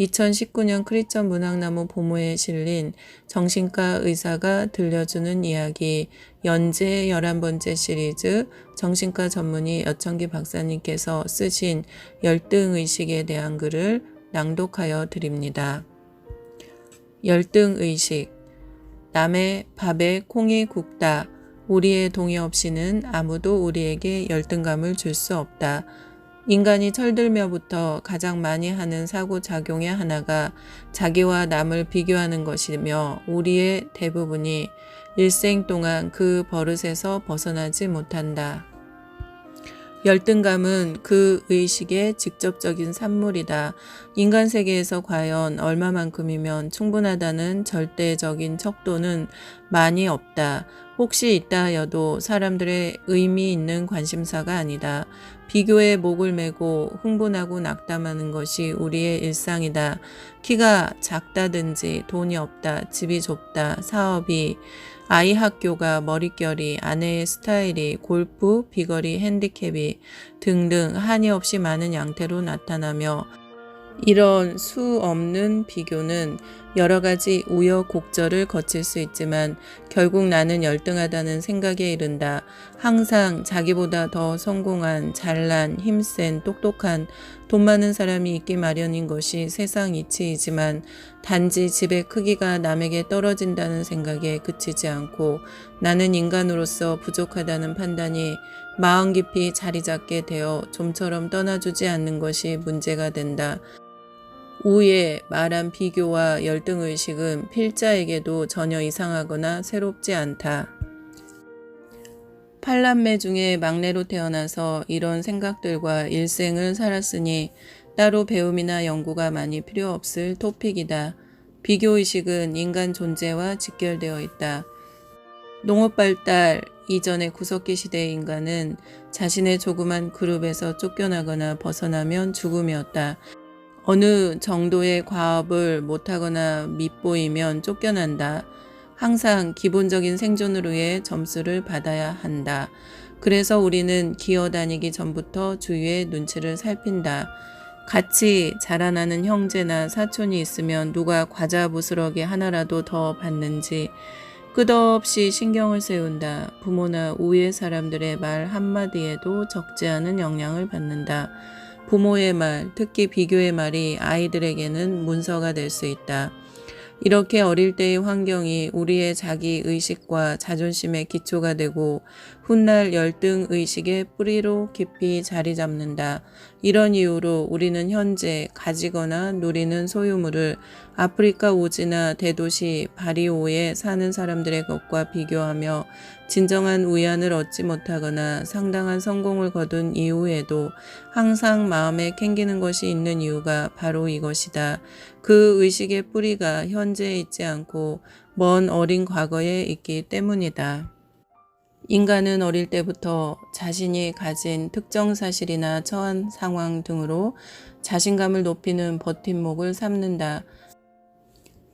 2019년 크리스천 문학나무 보모에 실린 정신과 의사가 들려주는 이야기 연재 11번째 시리즈 정신과 전문의 여청기 박사님께서 쓰신 열등의식에 대한 글을 낭독하여 드립니다. 열등의식 남의 밥에 콩이 굽다. 우리의 동의 없이는 아무도 우리에게 열등감을 줄 수 없다. 인간이 철들며부터 가장 많이 하는 사고작용의 하나가 자기와 남을 비교하는 것이며 우리의 대부분이 일생 동안 그 버릇에서 벗어나지 못한다. 열등감은 그 의식의 직접적인 산물이다. 인간 세계에서 과연 얼마만큼이면 충분하다는 절대적인 척도는 많이 없다. 혹시 있다 하여도 사람들의 의미 있는 관심사가 아니다. 비교에 목을 메고 흥분하고 낙담하는 것이 우리의 일상이다. 키가 작다든지 돈이 없다, 집이 좁다, 사업이 아이 학교가 머릿결이 아내의 스타일이 골프 비거리 핸디캡이 등등 한이 없이 많은 양태로 나타나며 이런 수 없는 비교는 여러 가지 우여곡절을 거칠 수 있지만 결국 나는 열등하다는 생각에 이른다. 항상 자기보다 더 성공한, 잘난, 힘센, 똑똑한, 돈 많은 사람이 있기 마련인 것이 세상 이치이지만 단지 집의 크기가 남에게 떨어진다는 생각에 그치지 않고 나는 인간으로서 부족하다는 판단이 마음 깊이 자리 잡게 되어 좀처럼 떠나주지 않는 것이 문제가 된다. 우에 말한 비교와 열등의식은 필자에게도 전혀 이상하거나 새롭지 않다. 팔남매 중에 막내로 태어나서 이런 생각들과 일생을 살았으니 따로 배움이나 연구가 많이 필요 없을 토픽이다. 비교의식은 인간 존재와 직결되어 있다. 농업 발달 이전의 구석기 시대의 인간은 자신의 조그만 그룹에서 쫓겨나거나 벗어나면 죽음이었다. 어느 정도의 과업을 못하거나 밉보이면 쫓겨난다. 항상 기본적인 생존을 위해 점수를 받아야 한다. 그래서 우리는 기어 다니기 전부터 주위의 눈치를 살핀다. 같이 자라나는 형제나 사촌이 있으면 누가 과자 부스러기 하나라도 더 받는지 끝없이 신경을 세운다. 부모나 우의 사람들의 말 한마디에도 적지 않은 영향을 받는다. 부모의 말, 특히 비교의 말이 아이들에게는 문서가 될 수 있다. 이렇게 어릴 때의 환경이 우리의 자기 의식과 자존심의 기초가 되고 훗날 열등 의식의 뿌리로 깊이 자리 잡는다. 이런 이유로 우리는 현재 가지거나 누리는 소유물을 아프리카 오지나 대도시 바리오에 사는 사람들의 것과 비교하며 진정한 위안을 얻지 못하거나 상당한 성공을 거둔 이후에도 항상 마음에 캥기는 것이 있는 이유가 바로 이것이다. 그 의식의 뿌리가 현재에 있지 않고 먼 어린 과거에 있기 때문이다. 인간은 어릴 때부터 자신이 가진 특정 사실이나 처한 상황 등으로 자신감을 높이는 버팀목을 삼는다.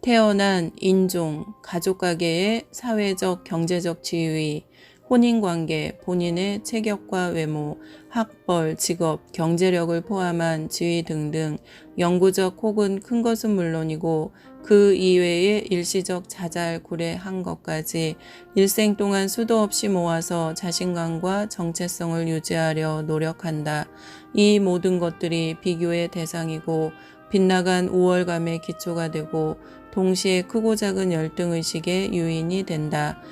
태어난 인종, 가족가계의 사회적, 경제적 지위, 혼인관계, 본인의 체격과 외모, 학벌, 직업, 경제력을 포함한 지위 등등 영구적 혹은 큰 것은 물론이고 그 이외의 일시적 자잘구레한 것까지 일생 동안 수도 없이 모아서 자신감과 정체성을 유지하려 노력한다. 이 모든 것들이 비교의 대상이고 빗나간 우월감의 기초가 되고 동시에 크고 작은 열등의식의 유인이 된다.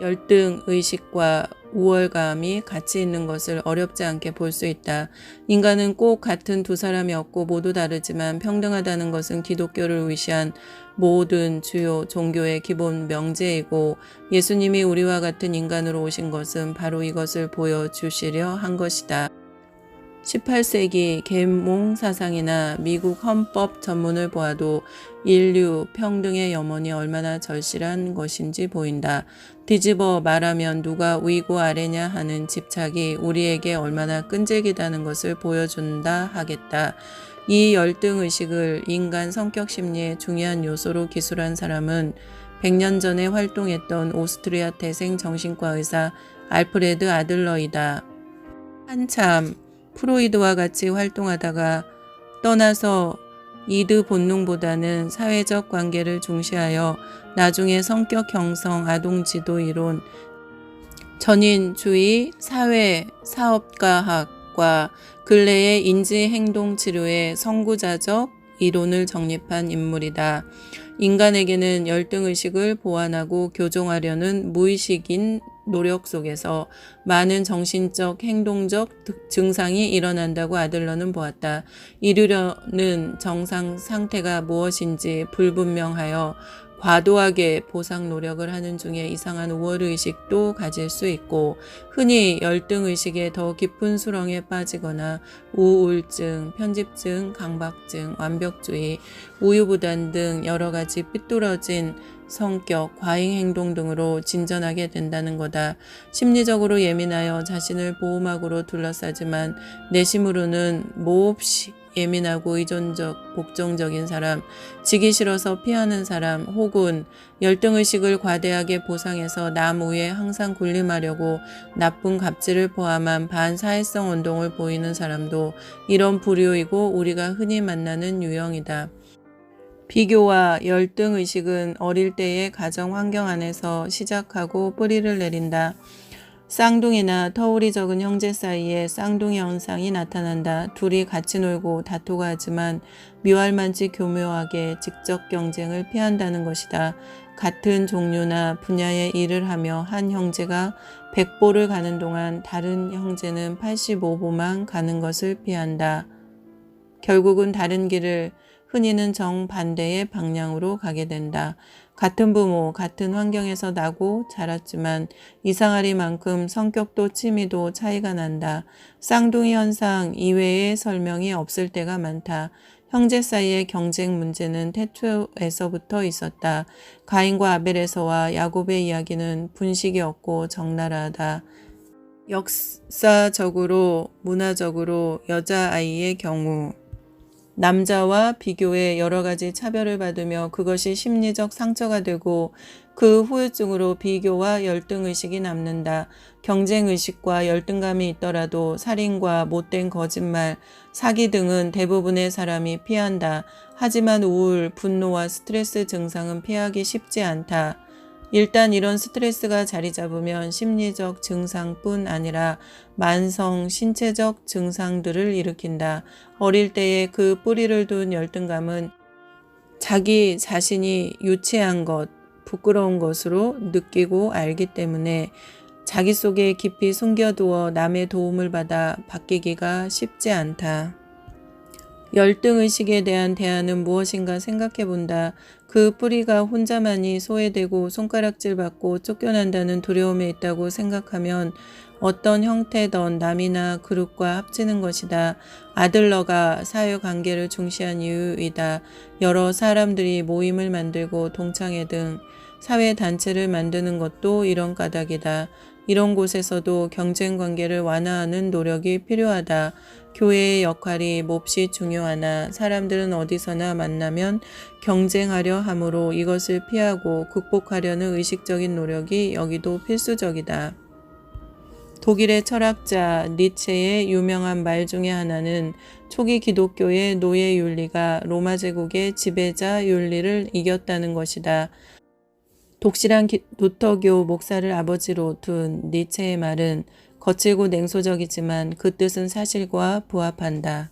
열등 의식과 우월감이 같이 있는 것을 어렵지 않게 볼 수 있다. 인간은 꼭 같은 두 사람이 없고 모두 다르지만 평등하다는 것은 기독교를 위시한 모든 주요 종교의 기본 명제이고 예수님이 우리와 같은 인간으로 오신 것은 바로 이것을 보여주시려 한 것이다. 18세기 계몽 사상이나 미국 헌법 전문을 보아도 인류 평등의 염원이 얼마나 절실한 것인지 보인다. 뒤집어 말하면 누가 위고 아래냐 하는 집착이 우리에게 얼마나 끈질기다는 것을 보여준다 하겠다. 이 열등 의식을 인간 성격 심리의 중요한 요소로 기술한 사람은 100년 전에 활동했던 오스트리아 태생 정신과 의사 알프레드 아들러이다. 한참 프로이드와 같이 활동하다가 떠나서 이드 본능보다는 사회적 관계를 중시하여 나중에 성격 형성, 아동 지도 이론, 전인주의, 사회, 사업가학과 근래의 인지행동치료의 선구자적 이론을 정립한 인물이다. 인간에게는 열등의식을 보완하고 교정하려는 무의식인 노력 속에서 많은 정신적, 행동적 득- 증상이 일어난다고 아들러는 보았다. 이르려는 정상 상태가 무엇인지 불분명하여 과도하게 보상 노력을 하는 중에 이상한 우월의식도 가질 수 있고 흔히 열등의식의 더 깊은 수렁에 빠지거나 우울증, 편집증, 강박증, 완벽주의, 우유부단 등 여러 가지 삐뚤어진 성격, 과잉 행동 등으로 진전하게 된다는 거다. 심리적으로 예민하여 자신을 보호막으로 둘러싸지만 내심으로는 몹시 예민하고 의존적, 복종적인 사람, 지기 싫어서 피하는 사람, 혹은 열등의식을 과대하게 보상해서 남 위에 항상 군림하려고 나쁜 갑질을 포함한 반사회성 운동을 보이는 사람도 이런 부류이고 우리가 흔히 만나는 유형이다. 비교와 열등 의식은 어릴 때의 가정 환경 안에서 시작하고 뿌리를 내린다. 쌍둥이나 터울이 적은 형제 사이에 쌍둥이 현상이 나타난다. 둘이 같이 놀고 다투고 하지만 묘할만치 교묘하게 직접 경쟁을 피한다는 것이다. 같은 종류나 분야의 일을 하며 한 형제가 100보를 가는 동안 다른 형제는 85보만 가는 것을 피한다. 결국은 다른 길을 흔히는 정반대의 방향으로 가게 된다. 같은 부모, 같은 환경에서 나고 자랐지만 이상하리만큼 성격도 취미도 차이가 난다. 쌍둥이 현상 이외의 설명이 없을 때가 많다. 형제 사이의 경쟁 문제는 태초에서부터 있었다. 가인과 아벨에서와 야곱의 이야기는 분식이 없고 적나라하다. 역사적으로, 문화적으로 여자아이의 경우 남자와 비교해 여러 가지 차별을 받으며 그것이 심리적 상처가 되고 그 후유증으로 비교와 열등의식이 남는다. 경쟁의식과 열등감이 있더라도 살인과 못된 거짓말, 사기 등은 대부분의 사람이 피한다. 하지만 우울, 분노와 스트레스 증상은 피하기 쉽지 않다. 일단 이런 스트레스가 자리 잡으면 심리적 증상뿐 아니라 만성 신체적 증상들을 일으킨다. 어릴 때에 그 뿌리를 둔 열등감은 자기 자신이 유치한 것, 부끄러운 것으로 느끼고 알기 때문에 자기 속에 깊이 숨겨두어 남의 도움을 받아 바뀌기가 쉽지 않다. 열등의식에 대한 대안은 무엇인가 생각해 본다. 그 뿌리가 혼자만이 소외되고 손가락질 받고 쫓겨난다는 두려움에 있다고 생각하면 어떤 형태든 남이나 그룹과 합치는 것이다. 아들러가 사회관계를 중시한 이유이다. 여러 사람들이 모임을 만들고 동창회 등 사회단체를 만드는 것도 이런 까닭이다. 이런 곳에서도 경쟁 관계를 완화하는 노력이 필요하다. 교회의 역할이 몹시 중요하나 사람들은 어디서나 만나면 경쟁하려 하므로 이것을 피하고 극복하려는 의식적인 노력이 여기도 필수적이다. 독일의 철학자 니체의 유명한 말 중에 하나는 초기 기독교의 노예 윤리가 로마 제국의 지배자 윤리를 이겼다는 것이다. 독실한 기- 루터교 목사를 아버지로 둔 니체의 말은 거칠고 냉소적이지만 그 뜻은 사실과 부합한다.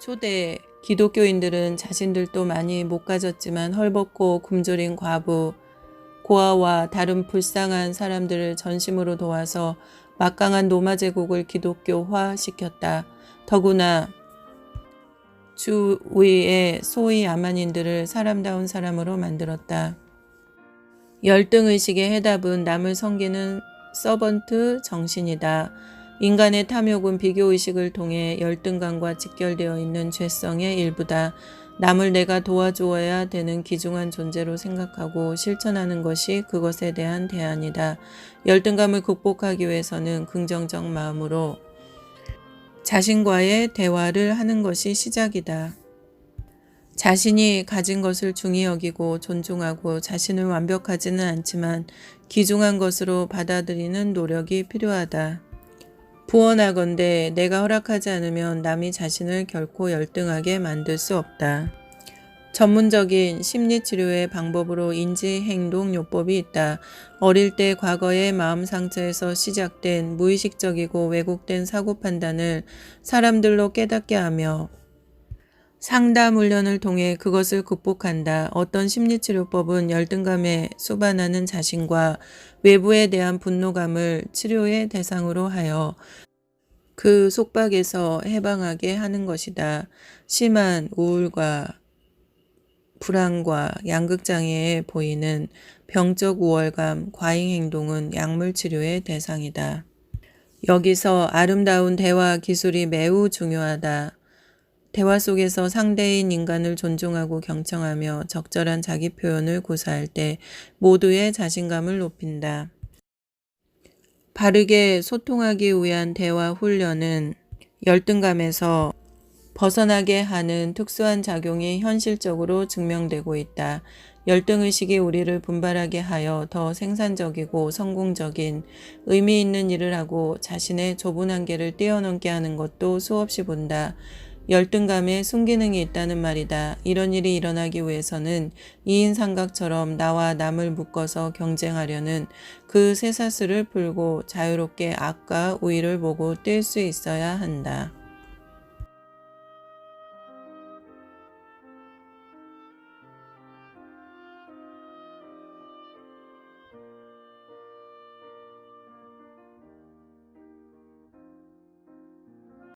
초대 기독교인들은 자신들도 많이 못 가졌지만 헐벗고 굶주린 과부, 고아와 다른 불쌍한 사람들을 전심으로 도와서 막강한 로마 제국을 기독교화 시켰다. 더구나 주위의 소위 아만인들을 사람다운 사람으로 만들었다. 열등의식의 해답은 남을 섬기는 서번트 정신이다. 인간의 탐욕은 비교의식을 통해 열등감과 직결되어 있는 죄성의 일부다. 남을 내가 도와주어야 되는 귀중한 존재로 생각하고 실천하는 것이 그것에 대한 대안이다. 열등감을 극복하기 위해서는 긍정적 마음으로 자신과의 대화를 하는 것이 시작이다. 자신이 가진 것을 중히 여기고 존중하고 자신을 완벽하지는 않지만 귀중한 것으로 받아들이는 노력이 필요하다. 부원하건대 내가 허락하지 않으면 남이 자신을 결코 열등하게 만들 수 없다. 전문적인 심리치료의 방법으로 인지행동요법이 있다. 어릴 때 과거의 마음 상처에서 시작된 무의식적이고 왜곡된 사고 판단을 사람들로 깨닫게 하며 상담 훈련을 통해 그것을 극복한다. 어떤 심리치료법은 열등감에 수반하는 자신과 외부에 대한 분노감을 치료의 대상으로 하여 그 속박에서 해방하게 하는 것이다. 심한 우울과 불안과 양극장애에 보이는 병적 우월감, 과잉 행동은 약물 치료의 대상이다. 여기서 아름다운 대화 기술이 매우 중요하다. 대화 속에서 상대인 인간을 존중하고 경청하며 적절한 자기 표현을 구사할 때 모두의 자신감을 높인다. 바르게 소통하기 위한 대화 훈련은 열등감에서 벗어나게 하는 특수한 작용이 현실적으로 증명되고 있다. 열등의식이 우리를 분발하게 하여 더 생산적이고 성공적인 의미 있는 일을 하고 자신의 좁은 한계를 뛰어넘게 하는 것도 수없이 본다. 열등감에 순기능이 있다는 말이다. 이런 일이 일어나기 위해서는 이인 삼각처럼 나와 남을 묶어서 경쟁하려는 그 쇠사슬을 풀고 자유롭게 악과 우위를 보고 뛸 수 있어야 한다.